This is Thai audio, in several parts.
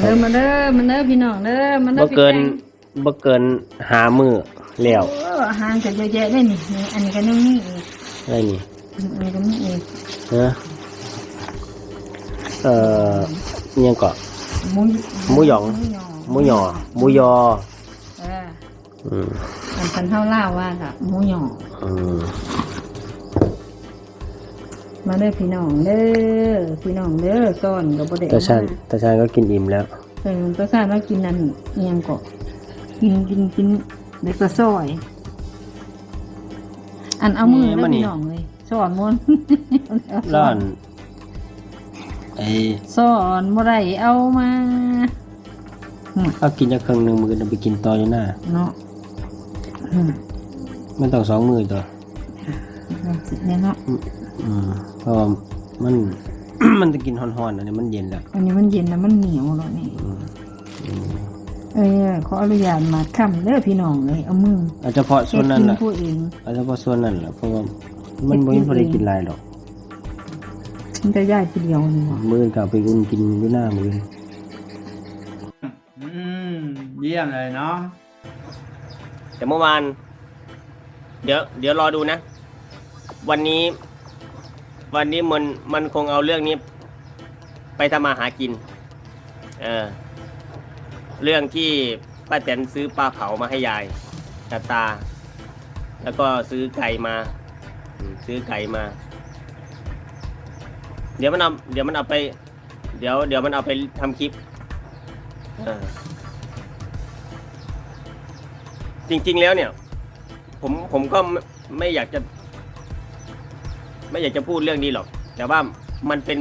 เด้อมาเด้อมาเด้อพี่น้องเด้อมาเด้อบ่พี่เกินแจงบ่เกินหามือแล้วโอ้อาหารก็เยอะแยะเลยนี่นี่อันนี้ก็ยังมีอีกได้นี่อันนี้ก็มีอีกนะเอ่ออิหยังก็หมูหมูหยองหมูหยอหมูยอ เอออืมอันพันเท่าล่าว่าค่ะหมูหยองอืม มาเด้อพี่น้องเด้อพี่น้องเด้อก่อนก็บ่ได้ตาเอาชานมาตาชานก็กินอิ่มแล้วเออตัวข้ามากินนั่นเอียงก็กินกินกินเด็กกระซอย อันเอามือนี่แล้วมันนี่พี่น้องเลยสอนมนร้อนไอ้สอนบ่ได้เอามาอืมเอากินจักครึ่งหนึงมื้อก็ไปกินต่ออยู่หน้าเนาะอืมมันต้องสองมื้อตัวเนี่ยเนาะ อืมเพราะว่ามัน มันจะกินฮ้อนๆอันนี้มันเย็นแล้วอันนี้มันเย็นแล้วมันเหนียวแล้วนี่ อืมอืมเออขออนุญาตมาค้ำเด้อพี่น้องเลยเอามืออาจจะเพาะส่เฮ็วดนนั้นกินน่ะผู้เองอาจจะเพาะส่วนนั้นแหละเพราะว่ามันบ่มีพอได้กินหลายหรอกมันจะย่ายทีเดียวนี่หว่ามื้อก็เอาไปอุ่นกินอยู่หน้ามื้ออืมเยี่ยมเลยเนาะ แต่เมื่อวาน เดี๋ยว เดี๋ยวรอดูนะ วันนี้ วันนี้มันมันคงเอาเรื่องนี้ ไปทำมาหากิน เออ เรื่องที่ป้าแตนซื้อปลาเผามาให้ยายกับตา แล้วก็ซื้อไก่มาซื้อไก่มา เดี๋ยวมันเอาเดี๋ยวมันเอาไป เดี๋ยวเดี๋ยวมันเอาไปทำคลิปจริง ๆ แล้วเนี่ย ผมผมก็ไม่อยากจะ ไม่อยากจะพูดเรื่องนี้หรอก แต่ว่ามันเป็น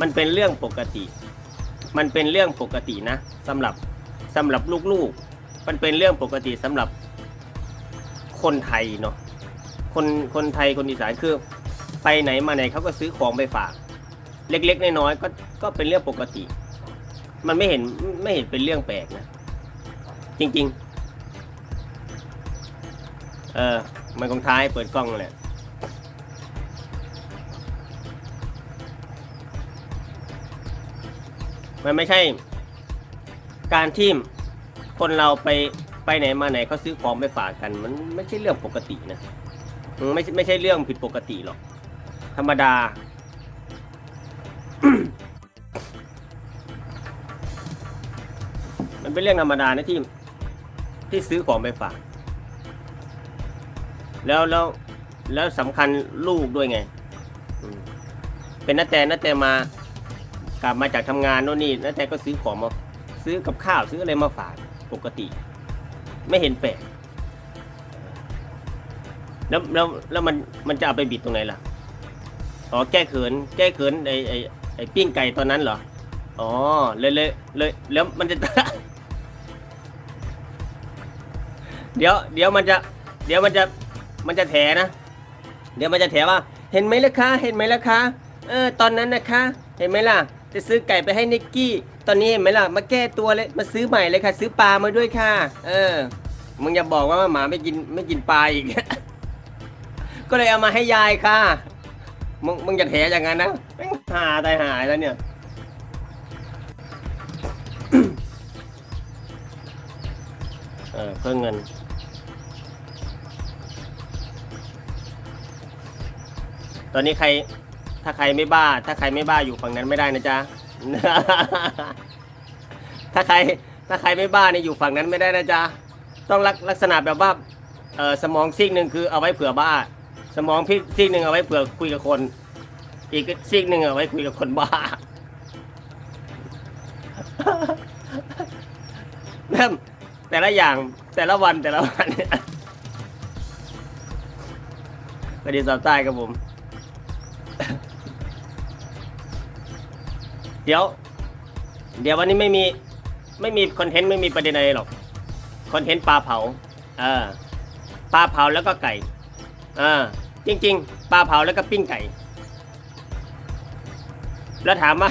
มันเป็นเรื่องปกติ มันเป็นเรื่องปกตินะสำหรับสำหรับลูกๆ มันเป็นเรื่องปกติสำหรับคนไทยเนาะคนคนไทยคนอีสานคือ ไปไหนมาไหนเขาก็ซื้อของไปฝาก เล็กๆน้อยๆก็ก็เป็นเรื่องปกติ มันไม่เห็นไม่เห็นเป็นเรื่องแปลกนะ จริง ๆ เออมันคงท้ายเปิดกล้องนั่นแหละ มันไม่ใช่ การที่คนเราไปไปไหนมาไหนเขาซื้อของไปฝากกัน มันไม่ใช่เรื่องปกตินะไม่ไม่ใช่เรื่องผิดปกติหรอก ธรรมดา มันเป็นเรื่องธรรมดานะที่ ที่ซื้อของไปฝาก แล้วแล้วแล้วสำคัญลูกด้วยไง เป็นนาแต่นาแต่มา กลับมาจากทำงานโน่นนี่นาแตก็ซื้อของมาซื้อกับข้าวซื้ออะไรมาฝากปกติ ไม่เห็นแปลกแล้วแล้วแล้วมันมันจะเอาไปบิดตรงไหนล่ะอ๋อแก้เขิน แก้เขินไอไอไอปิ้งไก่ตอนนั้นเหรออ๋อเลยเลยเลยแล้วมันจะ เดี๋ยว เดี๋ยวมันจะ เดี๋ยวมันจะมันจะแถนะ เดี๋ยวมันจะแถว่า เห็นไหมล่ะคะ เห็นไหมล่ะคะ เออ ตอนนั้นนะคะ เห็นไหมล่ะ จะซื้อไก่ไปให้นิกกี้ ตอนนี้เห็นไหมล่ะ มาแก้ตัวเลย มาซื้อใหม่เลยค่ะ ซื้อปลามาด้วยค่ะ เออ มึงอย่าบอกว่าหมาไม่กินไม่กินปลาอีก ก็เลยเอามาให้ยายค่ะ มึงมึงจะแถอย่างนั้นนะหาตายหายแล้วเนี่ย เออเพิ่มเงินตอนนี้ใคร ถ้าใครไม่บ้า ถ้าใครไม่บ้าอยู่ฝั่งนั้นไม่ได้นะจ๊ะ ถ้าใคร ถ้าใครไม่บ้าเนี่ยอยู่ฝั่งนั้นไม่ได้นะจ๊ะ ต้องลักลักษณะแบบว่าเออสมองซีกหนึ่งคือเอาไว้เผื่อบ้า สมองพี่ซีกหนึ่งเอาไว้เผื่อคุยกับคน อีกซีกหนึ่งเอาไว้คุยกับคนบ้าเริ่มแต่ละอย่างแต่ละวันแต่ละวันเนี่ยสวัสดีสาวใต้ครับผม เดี๋ยว เดี๋ยววันนี้ไม่มีไม่มีคอนเทนต์ไม่มีประเด็นอะไรหรอกคอนเทนต์ปลาเผาเออปลาเผาแล้วก็ไก่เออจริง ๆ ปลาเผาแล้วก็ปิ้งไก่ แล้วถามว่า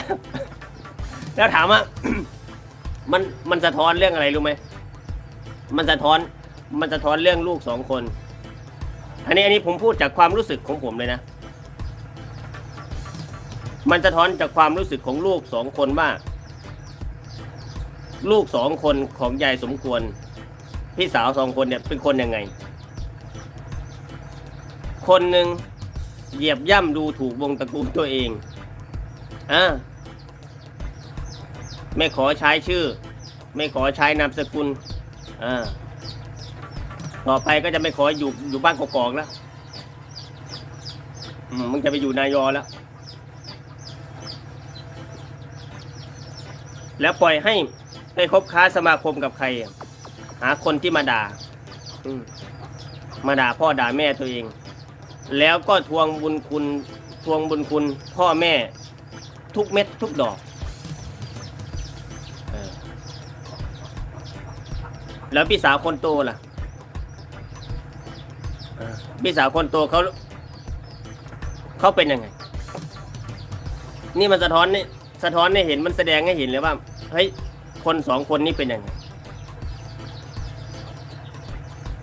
แล้วถามว่า มันมันสะท้อนเรื่องอะไรรู้ไหมมันสะท้อนมันสะท้อนเรื่องลูกสองคน อันนี้อันนี้ผมพูดจากความรู้สึกของผมเลยนะ มันสะท้อนจากความรู้สึกของลูกสองคนว่า ลูกสองคนของยายสมควร พี่สาวสองคนเนี่ยเป็นคนยังไง คนหนึ่งเหยียบย่ำดูถูกวงตระกูลตัวเองอ่าไม่ขอใช้ชื่อ ไม่ขอใช้นามสกุลอ่าต่อไปก็จะไม่ขออยู่อยู่บ้านกอกๆแล้วมมึงจะไปอยู่นายอแล้ว แล้วปล่อยให้ไปคบค้าสมาคมกับใคร หาคนที่มาด่าอืมาด่าพ่อด่าแม่ตัวเอง แล้วก็ทวงบุญคุณ ทวงบุญคุณ พ่อแม่ทุกเม็ดทุกดอกแล้วพี่สาวคนโตล่ะพี่สาวคนโตเขาเขาเป็นยังไง นี่มันสะท้อนนี่ สะท้อนให้เห็นมันแสดงให้เห็นเลยว่าเฮ้ยคนสองคนนี้เป็นยังไง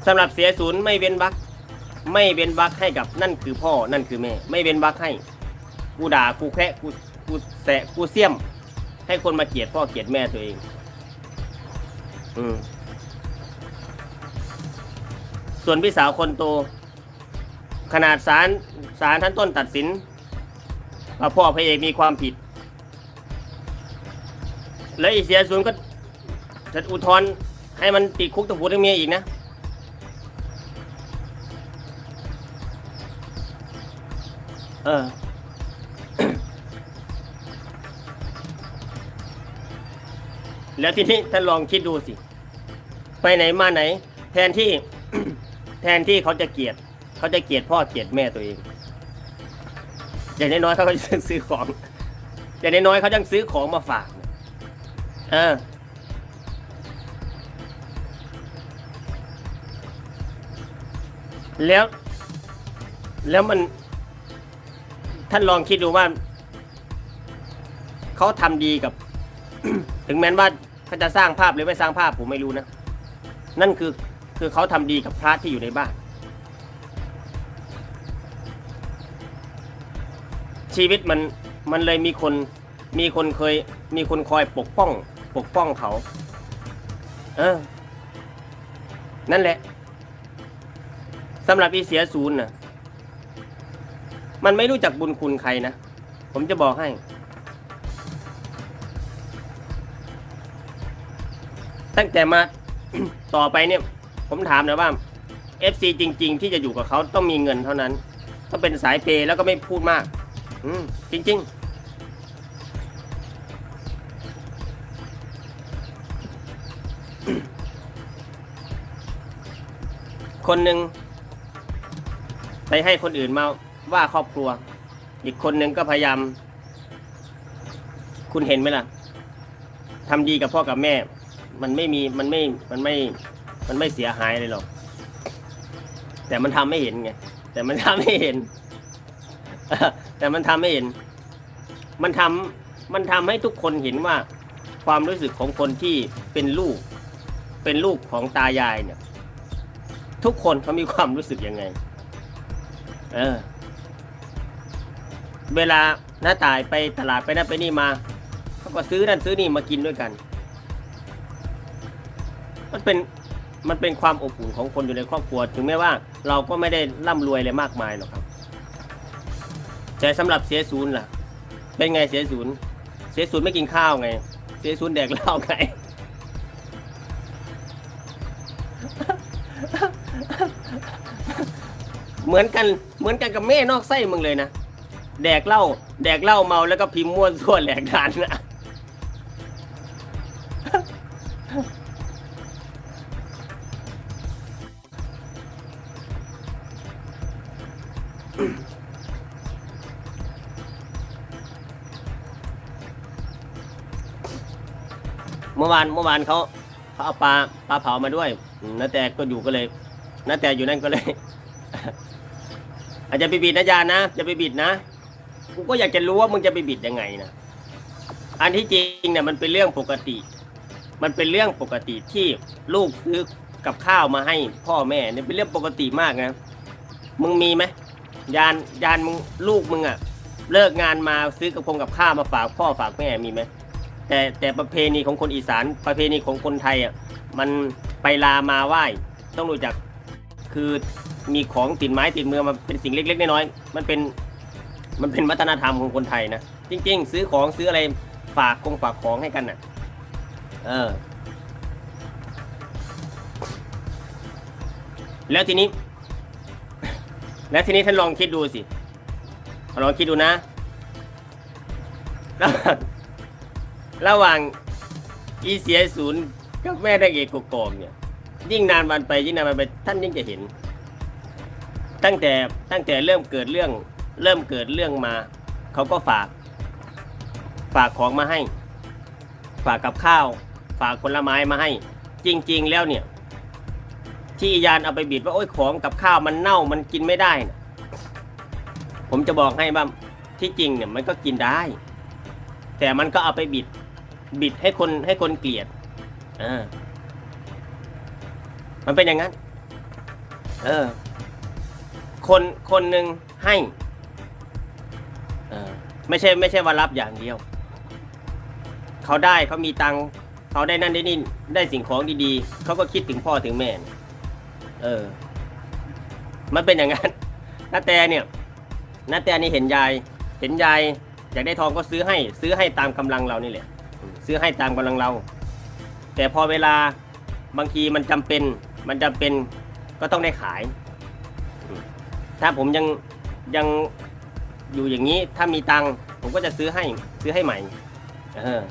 สำหรับเสียศูนย์ไม่เว้นวักไม่เว้นวักให้กับนั่นคือพ่อนั่นคือแม่ ไม่เว้นวักให้ กูด่ากูแคะกูกูแสะกูเสี่ยม ให้คนมาเกลียดพ่อเกลียดแม่ตัวเอง อืมส่วนพี่สาวคนโต ขนาดศาลศาลท่านต้นตัดสินว่าพ่อพระเอกมีความผิด แล้วอีเสียศูนย์ก็จะอุทธรณ์ให้มันติดคุกตะผูทั้งเมียอีกนะ เออ แล้วทีนี้ท่านลองคิดดูสิ ไปไหนมาไหน แทนที่ แทนที่เขาจะเกลียด เขาจะเกลียดพ่อเกลียดแม่ตัวเอง อย่างน้อยๆเขาก็จะซื้อของ อย่างน้อยๆเขายังซื้อของมาฝาก เออ แล้ว แล้วมัน ท่านลองคิดดูว่า เขาทำดีกับ ถึงแม้ว่าเขาจะสร้างภาพหรือไม่สร้างภาพผมไม่รู้นะ นั่นคือ คือเขาทำดีกับพระที่อยู่ในบ้าน ชีวิตมัน มันเลยมีคน มีคนเคย มีคนคอยปกป้อง ปกป้องเขา เออ นั่นแหละสำหรับอีเสียศูนย์น่ะ มันไม่รู้จักบุญคุณใครนะ ผมจะบอกให้ ตั้งแต่มา ต่อไปเนี่ย ผมถามนะว่า FC จริง ๆ ที่จะอยู่กับเขาต้องมีเงินเท่านั้น ต้องเป็นสายเปย์แล้วก็ไม่พูดมาก อืมจริง ๆ คนหนึ่งไปให้คนอื่นมาว่าครอบครัว อีกคนหนึ่งก็พยายาม คุณเห็นไหมล่ะทำดีกับพ่อกับแม่ มันไม่มีมันไม่มันไม่มันไม่เสียหายเลยหรอกแต่มันทำไม่เห็นไงแต่มันทำไม่เห็นแต่มันทำไม่เห็น มันทำมันทำให้ทุกคนเห็นว่า ความรู้สึกของคนที่เป็นลูก เป็นลูกของตายายเนี่ย ทุกคนเขามีความรู้สึกยังไง เออ เวลาหน้าตายไปตลาดไปนั่นไปนี่มาเขาก็ซื้อนั่นซื้อนี่มากินด้วยกัน มันเป็นมันเป็นความอบอุ่นของคนอยู่ในครอบครัว ถึงแม้ว่าเราก็ไม่ได้ร่ำรวยอะไรมากมายหรอกครับแต่สำหรับเสียศูนย์ล่ะ เป็นไงเสียศูนย์เสียศูนย์ไม่กินข้าวไง เสียศูนย์แดกเหล้าไง เหมือนกันเหมือนกันกับแม่นอกไส้มึงเลยนะแดกเหล้าแดกเหล้าเมาแล้วก็พิมพ์มั่วซั่วแหลกดานนะเมื่อวานเมื่อวานเขาเขาเอาปลาปลาเผามาด้วยน้าแต่ก็อยู่ก็เลยน้าแต่อยู่นั่นก็เลย อาจจะไปบิดนะยานะจะไปบิดนะกูก็อยากจะรู้ว่ามึงจะไปบิดยังไงนะอันที่จริงเนี่ยมันเป็นเรื่องปกติ มันเป็นเรื่องปกติที่ลูกซื้อกับข้าวมาให้พ่อแม่เนี่ยเป็นเรื่องปกติมากนะมึงมีไหมยานยานมึงลูกมึงอะเลิกงานมาซื้อกับพงกับข้าวมาฝากพ่อฝากแม่มีไหมแต่แต่ประเพณีของคนอีสานประเพณีของคนไทยอะมันไปลามาไหว้ ต้องรู้จักคือ มีของติดไม้ติดมือมาเป็นสิ่งเล็ก ๆ น้อยๆมันเป็นมันเป็นวัฒนธรรมของคนไทยนะจริง ๆ ซื้อของซื้ออะไรฝากคงฝากของให้กันน่ะ เออ แล้วทีนี้ แล้วทีนี้ท่านลองคิดดูสิลองคิดดูนะระหว่างระหว่างอีเสียศูนย์กับแม่นางเอกกอกเนี่ย ยิ่งนานวันไปยิ่งนานวันไปท่านยิ่งจะเห็น ตั้งแต่ตั้งแต่เริ่มเกิดเรื่องเริ่มเกิดเรื่องมา เขาก็ฝาก ฝากของมาให้ ฝากกับข้าว ฝากผลไม้มาให้ จริง ๆ แล้วเนี่ย ที่อียานเอาไปบิดว่าโอ้ยของกับข้าวมันเน่ามันกินไม่ได้นะผมจะบอกให้ว่าที่จริงเนี่ยมันก็กินได้ แต่มันก็เอาไปบิด บิดให้คนให้คนเกลียดอ่ามันเป็นอย่างนั้น เออ คนคนหนึ่งให้ไม่ใช่ไม่ใช่ว่ารับอย่างเดียว เขาได้เขามีตังเขาได้นั่นได้นี่ได้สิ่งของดีๆ เขาก็คิดถึงพ่อถึงแม่ เออ มันเป็นอย่างนั้นนาแต่เนี่ยนาแต่นี่เห็นยาย เห็นยายอยากได้ทองก็ซื้อให้ ซื้อให้ตามกำลังเรานี่แหละ ซื้อให้ตามกำลังเรา แต่พอเวลาบางทีมันจำเป็น มันจำเป็นก็ต้องได้ขาย ถ้าผมยังยังอยู่อย่างนี้ถ้ามีตังค์ผมก็จะซื้อให้ซื้อให้ใหม่เออ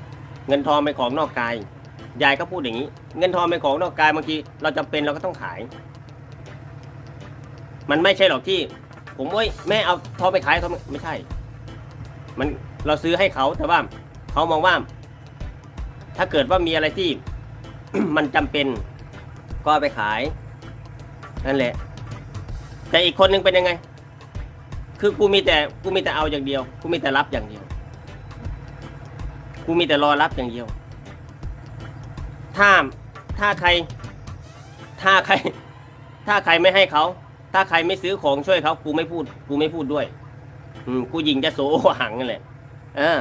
เงินทองเป็นของนอกกาย ยายก็พูดอย่างนี้ เงินทองเป็นของนอกกายบางทีเราจำเป็นเราก็ต้องขาย มันไม่ใช่หรอกที่ ผมเอ้ยแม่เอาทองไปขายทองไม่ใช่ มันเราซื้อให้เขาแต่ว่าเขามองว่า ถ้าเกิดว่ามีอะไรที่ มันจำเป็นก็ไปขายนั่นแหละ แต่อีกคนนึงเป็นยังไง คือกูมีแต่กูมีแต่เอาอย่างเดียว กูมีแต่รับอย่างเดียว กูมีแต่รอรับอย่างเดียว ถ้าถ้าใคร ถ้าใคร ถ้าใครไม่ให้เขา ถ้าใครไม่ซื้อของช่วยเขา กูไม่พูด กูไม่พูดด้วย อืมกูยิงจะโสหังนั่นแหละ เออ